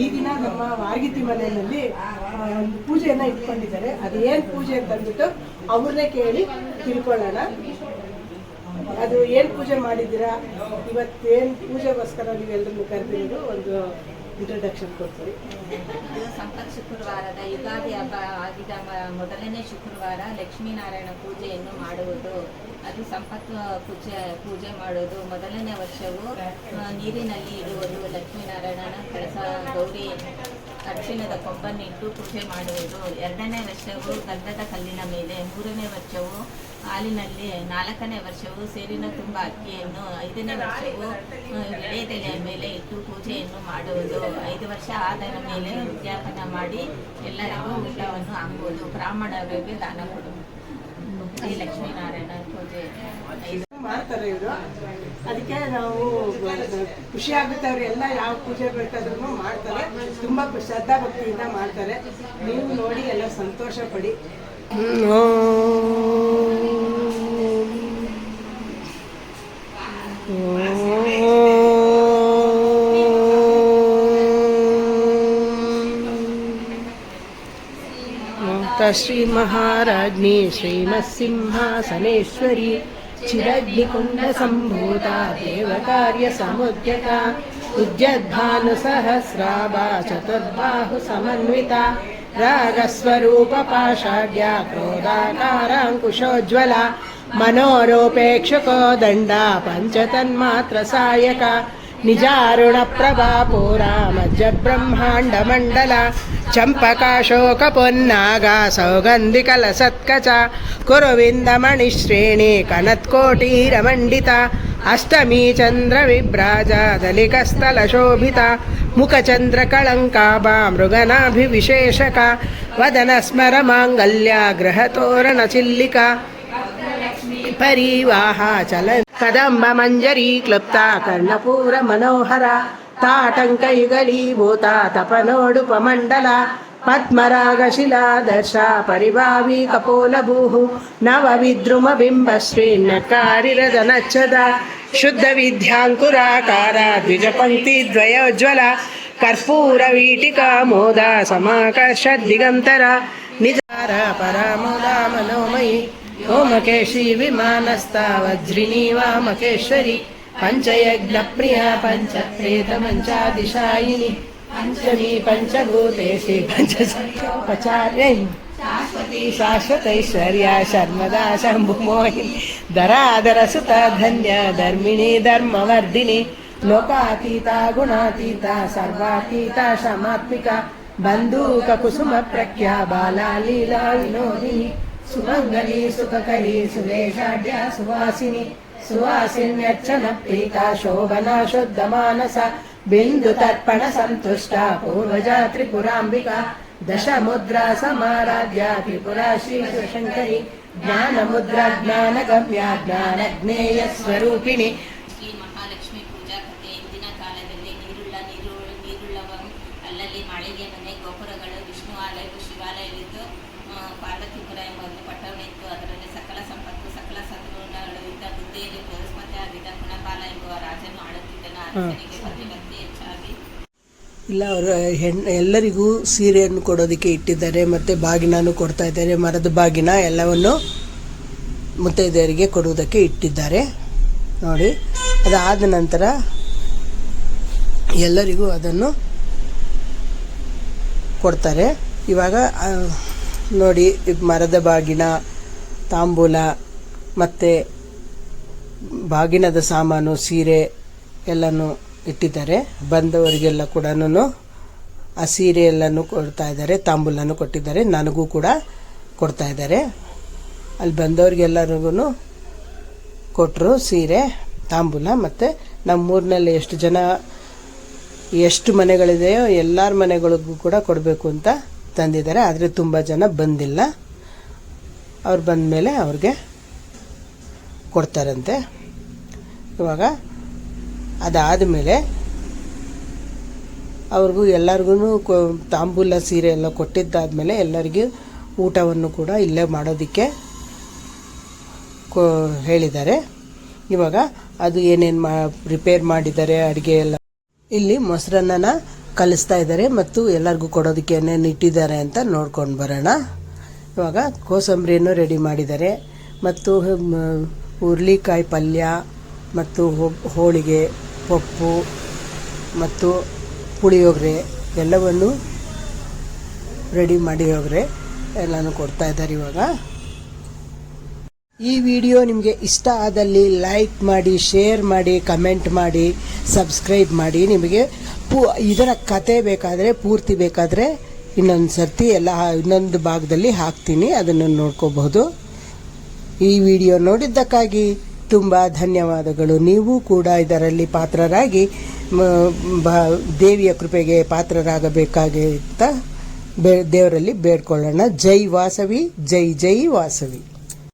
ಈ ದಿನ ನಮ್ಮ ವಾರ್ಗಿತಿ ಮನೆಯಲ್ಲಿ ಒಂದು ಪೂಜೆಯನ್ನ ಇಟ್ಕೊಂಡಿದ್ದಾರೆ. ಅದೇನ್ ಪೂಜೆ ಅಂತ ಅಂದ್ಬಿಟ್ಟು ಅವ್ರನ್ನೇ ಕೇಳಿ ತಿಳ್ಕೊಳ್ಳೋಣ. ಅದು ಏನ್ ಪೂಜೆ ಮಾಡಿದ್ದೀರಾ? ಇವತ್ತೇನ್ ಪೂಜೆಗೋಸ್ಕರ ನೀವೆಲ್ಲರನ್ನು ಕರೆದಿರೋದು? ಒಂದು ಇಂಟ್ರಡಕ್ಷನ್ ಕೊಡ್ತೀವಿ. ಇದು ಸಂಪತ್ ಶುಕ್ರವಾರದ ಯುಗಾದಿ ಹಬ್ಬ ಆಗಿದ ಮೊದಲನೇ ಶುಕ್ರವಾರ ಲಕ್ಷ್ಮೀನಾರಾಯಣ ಪೂಜೆಯನ್ನು ಮಾಡುವುದು. ಅದು ಸಂಪತ್ತು ಪೂಜೆ ಪೂಜೆ ಮಾಡುವುದು. ಮೊದಲನೇ ವರ್ಷವು ನೀರಿನಲ್ಲಿ ಇಡುವುದು. ಲಕ್ಷ್ಮೀನಾರಾಯಣನ ಕಳಸ, ಗೌರಿ ಅರ್ಶಿಣದ ಕೊಬ್ಬನ್ನಿಟ್ಟು ಪೂಜೆ ಮಾಡುವುದು. ಎರಡನೇ ವರ್ಷವು ಗಂಧದ ಕಲ್ಲಿನ ಮೇಲೆ. ಮೂರನೇ ವರ್ಷವು ಹಾಲಿನಲ್ಲಿ. ನಾಲ್ಕನೇ ವರ್ಷವು ಸೇರಿನ ತುಂಬ ಅಕ್ಕಿಯನ್ನು. ಐದನೇ ವರ್ಷವು ಎಳೆದೆಲೆಯ ಮೇಲೆ ಮಾಡುವುದು ಐದು ವರ್ಷ ಆದರ ಮೇಲೆ ಉದ್ಯಾಪನ ಮಾಡಿ ಎಲ್ಲರಿಗೂ ಊಟವನ್ನು ಹಾಕುವುದು ಬ್ರಾಹ್ಮಣರಿಗೆ ದಾನ ಕೊಡುವುದು ಈ ಲಕ್ಷ್ಮೀನಾರಾಯಣ ಪೂಜೆ. ಮಾಡ್ತಾರೆ ಇವರು? ಅದಕ್ಕೆ ನಾವು ಖುಷಿ ಆಗುತ್ತೆ ಎಲ್ಲ ಯಾವ ಪೂಜೆ ಬೇಕಾದ್ರೂ ಮಾಡ್ತಾರೆ. ತುಂಬಾ ಶ್ರದ್ಧಾ ಭಕ್ತಿಯಿಂದ ಮಾಡ್ತಾರೆ. ನೀವು ನೋಡಿ ಎಲ್ಲ ಸಂತೋಷ ಪಡಿ. तश्रीमहाराज्ञी श्रीमत्सिंहासनेश्वरी चिरग्निकुण्डसम्भूता देवकार्यसमुद्यता उद्यद्भानुसहस्राबा चतुर्बाहुसमन्विता रागस्वरूपपाषाढ्या क्रोधाकाराङ्कुशोज्ज्वला मनोरूपेक्षको दण्डा पञ्चतन्मात्रसायका నిజారుణ ప్రభాపూరా మధ్య బ్రహ్మాండ మండల చంపకాశోక పొన్నాగా సౌగంధికల సత్కచ కురువిందమణి శ్రేణి కనత్కోటీరమండిత అష్టమీ చంద్ర విభ్రాజ దళికస్థల శోభిత ముఖచంద్ర కళంకాభా మృగనాభివిశేషక వదన స్మర మాంగల్య గృహతోరణ చిల్లిక పరీవాహ చలన్ कदम्बमञ्जरी क्लुप्ता कर्णपूरमनोहरा ताटङ्कयुगलीभूता तपनोडुपमण्डला पद्मरागशिला दर्शा परिभावी कपोलभूः नवविद्रुमबिम्बश्रीन्नकारिरदनच्छदा शुद्धविद्याङ्कुराकारा द्विजपङ्क्तिद्वयोज्ज्वला कर्पूरवीटिका मोदा समाकर्षद्दिगन्तरा निजारा परामुदा मनोमयी ओ मकेशी विमानस्तावज्रिणी वामकेश्वरी पञ्चयज्ञप्रिया पञ्चप्रेतमञ्चादिशायिनि पञ्चमी पञ्चभूतेषु पञ्चचार्यै शाश्वती शाश्वतैश्वर्या शर्मदा शम्भुमोहिनी दरादरसुता धन्या धर्मिणी धर्मवर्धिनी लोकातीता गुणातीता सर्वातीता शमात्मिका बन्धूककुसुमप्रख्या बाला लीला विनोदिनी ವಾಮಕೇಶ್ವರಿ ಪಂಚಯಜ್ಞ ಪ್ರಿಯ ಪಂಚ ಪ್ರೇತ ಪಂಚಾದಿಶಾಯಿನಿ ಪಂಚಮಿ ಪಂಚಭೂತೇಶಿ ಪಂಚೋಪಚಾರ್ಯ ಶಾಶ್ವತಿ ಶಾಶ್ವತೈಶ್ವರ್ಯ ಶರ್ಮದಾ ಶಂಭು ಮೋಹಿನಿ ಧರಾಧರ ಸುತ ಧನ್ಯ ಧರ್ಮಿಣಿ ಧರ್ಮವರ್ಧಿನಿ ಲೋಕಾತೀತ ಗುಣಾತೀತ ಸರ್ವಾತೀತ ಶಮಾತ್ಮಿಕ ಬಂಧೂಕ ಕುಸುಮ ಪ್ರಖ್ಯಾ ಬಾಲಾ ಲೀಲಾ ವಿನೋದಿನಿ ಸುಮಂಗಲಿ ಸುಖಕರಿ ಸುರೇಶಾಢ್ಯ ಸುವಾಸಿನಿ ಸುವಾಸಿನ್ಯರ್ಚನ ಪ್ರೀತ ಶೋಭನಾ ಶುದ್ಧ ಮಾನಸ ಬಿಂದು ತರ್ಪಣ ಸಂತುಷ್ಟ ಪೂರ್ವಜ ತ್ರಿಪುರಾಂಬಿಕಾ ದಶ ಮುದ್ರಾ ಸಮಾರಾಧ್ಯ ತ್ರಿಪುರಾ ಶ್ರೀ ಶಿವಶಂಕರಿ ಜ್ಞಾನ ಮುದ್ರಾ ಜ್ಞಾನ ಗಮ್ಯ ಜ್ಞಾನ ಜ್ಞೇಯ ಸ್ವರೂಪಿಣಿ ಶ್ರೀ ಮಹಾಲಕ್ಷ್ಮಿ ಪೂಜಾ ಕಥೆ ಇಂದಿನ ಕಾಲದಲ್ಲಿ ನೀರುಳ್ಳ ನೀರು ನೀರುಳ್ಳವ ಅಲ್ಲಲ್ಲಿ ಮಾಳಿಗೆ ಮನೆ ಗೋಪುರಗಳು ವಿಷ್ಣು ಆಲಯವು ಶಿವಾಲಯವಿದ್ದು ಎಂಬ ಒಂದು ಪಟ್ಟಣ ಇತ್ತು. ಅದರಲ್ಲಿ ಸಕಲ ಸಂಪತ್ತು ಸಕಲ ಸದ್ಗುಣಗಳು ಇದ್ದ ಬುದ್ಧಿಯಲ್ಲಿ ಬೃಹಸ್ಪತಿ ಆಗಿದ್ದ ಗುಣಪಾಲ ಎಂಬುವ ರಾಜನು ಆಳುತ್ತಿದ್ದನು ಅರಸನಿಗೆ ಪತಿಭಕ್ತಿ ಹೆಚ್ಚಾಗಿ ಇಲ್ಲ ಅವರು ಹೆಣ್ಣು ಎಲ್ಲರಿಗೂ ಸೀರೆಯನ್ನು ಕೊಡೋದಕ್ಕೆ ಇಟ್ಟಿದ್ದಾರೆ ಮತ್ತು ಬಾಗಿನೂ ಕೊಡ್ತಾ ಇದ್ದಾರೆ ಮರದ ಬಾಗಿನ ಎಲ್ಲವನ್ನು ಮುತ್ತೈದೆಯರಿಗೆ ಕೊಡುವುದಕ್ಕೆ ಇಟ್ಟಿದ್ದಾರೆ. ನೋಡಿ ಅದಾದ ನಂತರ ಎಲ್ಲರಿಗೂ ಅದನ್ನು ಕೊಡ್ತಾರೆ. ಇವಾಗ ನೋಡಿ, ಇದು ಮರದ ಬಾಗಿನ, ತಾಂಬೂಲ, ಮತ್ತು ಬಾಗಿನದ ಸಾಮಾನು, ಸೀರೆ ಎಲ್ಲನೂ ಇಟ್ಟಿದ್ದಾರೆ. ಬಂದವರಿಗೆಲ್ಲ ಕೂಡ ಆ ಸೀರೆ ಎಲ್ಲನೂ ಕೊಡ್ತಾ ಇದ್ದಾರೆ, ತಾಂಬೂಲನೂ ಕೊಟ್ಟಿದ್ದಾರೆ, ನನಗೂ ಕೂಡ ಕೊಡ್ತಾ ಇದ್ದಾರೆ. ಅಲ್ಲಿ ಬಂದವ್ರಿಗೆಲ್ಲರಿಗೂ ಕೊಟ್ಟರು ಸೀರೆ, ತಾಂಬೂಲ, ಮತ್ತು ನಮ್ಮೂರಿನಲ್ಲಿ ಎಷ್ಟು ಜನ, ಎಷ್ಟು ಮನೆಗಳಿದೆಯೋ ಎಲ್ಲರ ಮನೆಗಳಿಗೂ ಕೂಡ ಕೊಡಬೇಕು ಅಂತ ತಂದಿದ್ದಾರೆ, ಆದರೆ ತುಂಬ ಜನ ಬಂದಿಲ್ಲ. ಅವ್ರು ಬಂದ ಮೇಲೆ ಅವ್ರಿಗೆ ಕೊಡ್ತಾರಂತೆ. ಇವಾಗ ಅದಾದ ಮೇಲೆ ಅವ್ರಿಗೂ ಎಲ್ಲರಿಗೂ ತಾಂಬೂಲ ಸೀರೆ ಎಲ್ಲ ಕೊಟ್ಟಿದ್ದಾದಮೇಲೆ ಎಲ್ಲರಿಗೂ ಊಟವನ್ನು ಕೂಡ ಇಲ್ಲೇ ಮಾಡೋದಕ್ಕೆ ಕೋ, ಹೇಳಿದ್ದಾರೆ. ಇವಾಗ ಅದು ಏನೇನು ಮಾ ಪ್ರಿಪೇರ್ ಮಾಡಿದ್ದಾರೆ, ಅಡುಗೆ ಎಲ್ಲ. ಇಲ್ಲಿ ಮೊಸರನ್ನ ಕಲಿಸ್ತಾ ಇದ್ದಾರೆ ಮತ್ತು ಎಲ್ಲರಿಗೂ ಕೊಡೋದಕ್ಕೆ ಏನೇನು ಇಟ್ಟಿದ್ದಾರೆ ಅಂತ ನೋಡ್ಕೊಂಡು ಬರೋಣ. ಇವಾಗ ಕೋಸಂಬರಿಯನ್ನು ರೆಡಿ ಮಾಡಿದ್ದಾರೆ. ಮತ್ತು ಹುರುಳಿಕಾಯಿ ಪಲ್ಯ ಮತ್ತು ಹೋಳಿಗೆ, ಪಪ್ಪು ಮತ್ತು ಪುಳಿಯೋಗರೆ ಎಲ್ಲವನ್ನು ರೆಡಿ ಮಾಡಿ ಹೋಗ್ರೆ ಎಲ್ಲನೂ ಕೊಡ್ತಾ ಇದ್ದಾರೆ ಇವಾಗ. ಈ ವಿಡಿಯೋ ನಿಮಗೆ ಇಷ್ಟ ಆದಲ್ಲಿ ಲೈಕ್ ಮಾಡಿ ಶೇರ್ ಮಾಡಿ ಕಮೆಂಟ್ ಮಾಡಿ ಸಬ್ಸ್ಕ್ರೈಬ್ ಮಾಡಿ. ನಿಮಗೆ ಪೂ, ಇದರ ಕತೆ ಬೇಕಾದರೆ, ಪೂರ್ತಿ ಬೇಕಾದರೆ ಇನ್ನೊಂದು ಸರ್ತಿ ಎಲ್ಲ, ಇನ್ನೊಂದು ಭಾಗದಲ್ಲಿ ಹಾಕ್ತೀನಿ, ಅದನ್ನು ನೋಡ್ಕೋಬಹುದು. ಈ ವಿಡಿಯೋ ನೋಡಿದ್ದಕ್ಕಾಗಿ ತುಂಬ ಧನ್ಯವಾದಗಳು. ನೀವು ಕೂಡ ಇದರಲ್ಲಿ ಪಾತ್ರರಾಗಿ ದೇವಿಯ ಕೃಪೆಗೆ ಪಾತ್ರರಾಗಬೇಕಾಗಿ ಅಂತ ಬೇ, ದೇವರಲ್ಲಿ ಬೇಡ್ಕೊಳ್ಳೋಣ. ಜೈ ವಾಸವಿ, ಜೈ ಜೈ ವಾಸವಿ.